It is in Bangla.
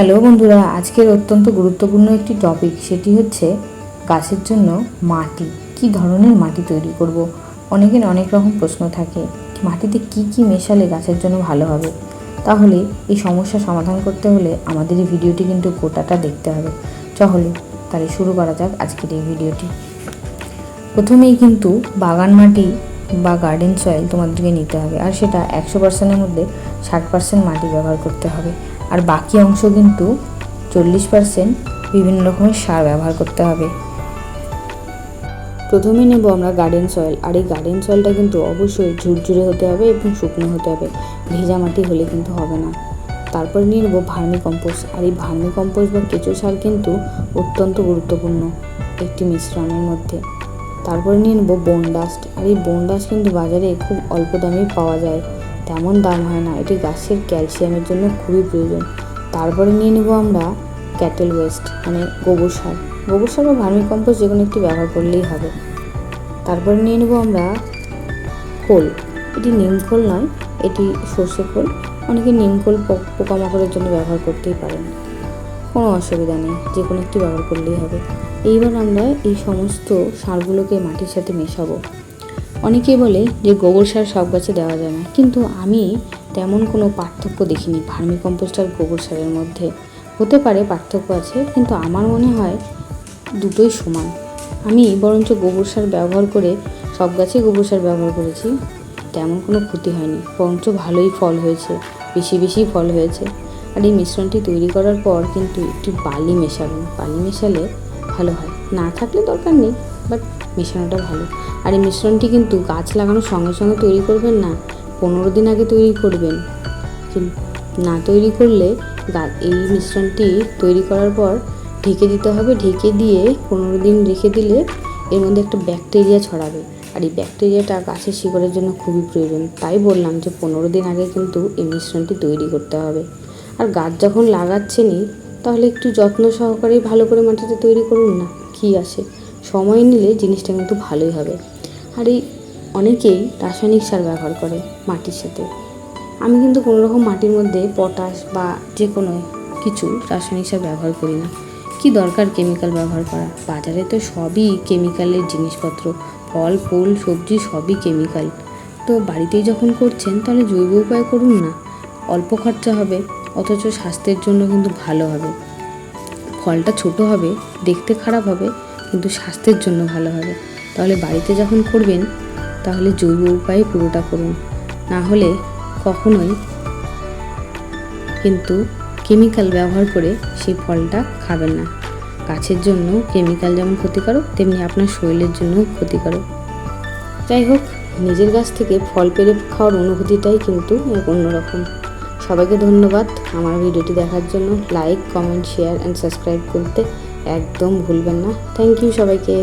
হ্যালো বন্ধুরা, আজকের অত্যন্ত গুরুত্বপূর্ণ একটি টপিক সেটি হচ্ছে গাছের জন্য মাটি, কি ধরনের মাটি তৈরি করব? অনেকের অনেক রকম প্রশ্ন থাকে, মাটিতে কি কি মেশালে গাছের জন্য ভালো হবে? তাহলে এই সমস্যা সমাধান করতে হলে আমাদের এই ভিডিওটি কিন্তু গোটাটা দেখতে হবে। তাহলে তাহলে শুরু করা যাক আজকের এই ভিডিওটি। প্রথমেই কিন্তু বাগান মাটি বা গার্ডেন সয়েল তোমাদেরকে নিতে হবে, আর সেটা একশো পার্সেন্টের মধ্যে ষাট পার্সেন্ট মাটি ব্যবহার করতে হবে। আর বাকি অংশ কিন্তু চল্লিশ পার্সেন্ট বিভিন্ন রকমের সার ব্যবহার করতে হবে। প্রথমে নেব আমরা গার্ডেন সয়েল আর এই গার্ডেন সয়েলটা কিন্তু অবশ্যই ঝুরঝুরে হতে হবে এবং শুকনো হতে হবে, ভেজা মাটি হলে কিন্তু হবে না। তারপর নিয়ে নেব ভার্মি কম্পোস্ট আর এই ভার্মি কম্পোস্ট বা কেঁচো সার কিন্তু অত্যন্ত গুরুত্বপূর্ণ একটি মিশ্রণের মধ্যে। তারপরে নিয়ে নেব বোন ডাস্ট আর এই বোন ডাস্ট কিন্তু বাজারে খুব অল্প দামেই পাওয়া যায়। তেমন দাম হয় না। এটি গাছের ক্যালসিয়ামের জন্য খুবই প্রয়োজন। তারপরে নিয়ে নেব আমরা ক্যাটেল ওয়েস্ট মানে গোবর সার। গোবর সার বা ভার্মি কম্পোস্ট যে কোনো একটি ব্যবহার করলেই হবে। তারপরে নিয়ে নেব আমরা খোল। এটি নিম খোল নয়, এটি সর্ষে খোল। অনেকে নিম খোল পোকামাকড়ের জন্য ব্যবহার করতেই পারেন। কোনো অসুবিধা নেই যে কোনো একটি ব্যবহার করলেই হবে। এইবার আমরা এই সমস্ত সারগুলোকে মাটির সাথে মেশাবো। অনেকেই বলে যে গোবর সার সব গাছে দেওয়া যায় না। কিন্তু আমি তেমন কোনো পার্থক্য দেখিনি ভার্মি কম্পোস্ট আর গোবর সারের মধ্যে। হতে পারে পার্থক্য আছে, কিন্তু আমার মনে হয় দুটোই সমান। আমি বরঞ্চ গোবর সার ব্যবহার করে, সব গাছে গোবর সার ব্যবহার করেছি, তেমন কোনো ক্ষতি হয়নি। বরঞ্চ ভালোই ফল হয়েছে, বেশি বেশি ফল হয়েছে। আর এই মিশ্রণটি তৈরি করার পর কিন্তু একটু বালি মেশাবেন বালি মেশালে ভালো হয়। না থাকলে দরকার নেই বাট মেশানোটা ভালো। আর এই মিশ্রণটি কিন্তু গাছ লাগানোর সঙ্গে সঙ্গে তৈরি করবেন না, পনেরো দিন আগে তৈরি করবেন। না তৈরি করলে এই মিশ্রণটি তৈরি করার পর ঢেকে দিতে হবে, ঢেকে দিয়ে পনেরো দিন রেখে দিলে এর মধ্যে একটা ব্যাকটেরিয়া ছড়াবে। আর এই ব্যাকটেরিয়াটা গাছের শিকড়ের জন্য খুবই প্রয়োজন। তাই বললাম যে পনেরো দিন আগে কিন্তু এই মিশ্রণটি তৈরি করতে হবে। আর গাছ যখন লাগাচ্ছেনই তাহলে একটু যত্ন সহকারে ভালো করে মাটিতে তৈরি করুন না, কী আসে সময় নিলে জিনিসটা কিন্তু ভালোই হবে। আর এই অনেকেই রাসায়নিক সার ব্যবহার করে মাটির সাথে। আমি কিন্তু কোনো রকম মাটির মধ্যে পটাশ বা যে কোনো কিছু রাসায়নিক সার ব্যবহার করি না। কি দরকার কেমিক্যাল ব্যবহার করা? বাজারে তো সবই কেমিক্যালের জিনিসপত্র। ফল, ফুল, সবজি সবই কেমিক্যাল। তো বাড়িতেই যখন করছেন তাহলে জৈব উপায় করুন না। অল্প খরচা হবে। অথচ স্বাস্থ্যের জন্য কিন্তু ভালো হবে। ফলটা ছোট হবে, দেখতে খারাপ হবে, কিন্তু স্বাস্থ্যের জন্য ভালো হবে। তাহলে বাড়িতে যখন করবেন, তাহলে জৈব উপায়ে পুরোটা করুন। না হলে কখনোই কিন্তু কেমিক্যাল ব্যবহার করে সেই ফলটা খাবেন না। গাছের জন্য কেমিক্যাল যেমন ক্ষতিকারক, তেমনি আপনার শরীরের জন্যও ক্ষতিকারক। যাই হোক, নিজের গাছ থেকে ফল পেরে খাওয়ার অনুভূতিটাই কিন্তু এক অন্যরকম। সবাইকে ধন্যবাদ আমার ভিডিওটি দেখার জন্য। Like comment share and subscribe করতে একদম ভুলবেন না। থ্যাংক ইউ সবাইকে।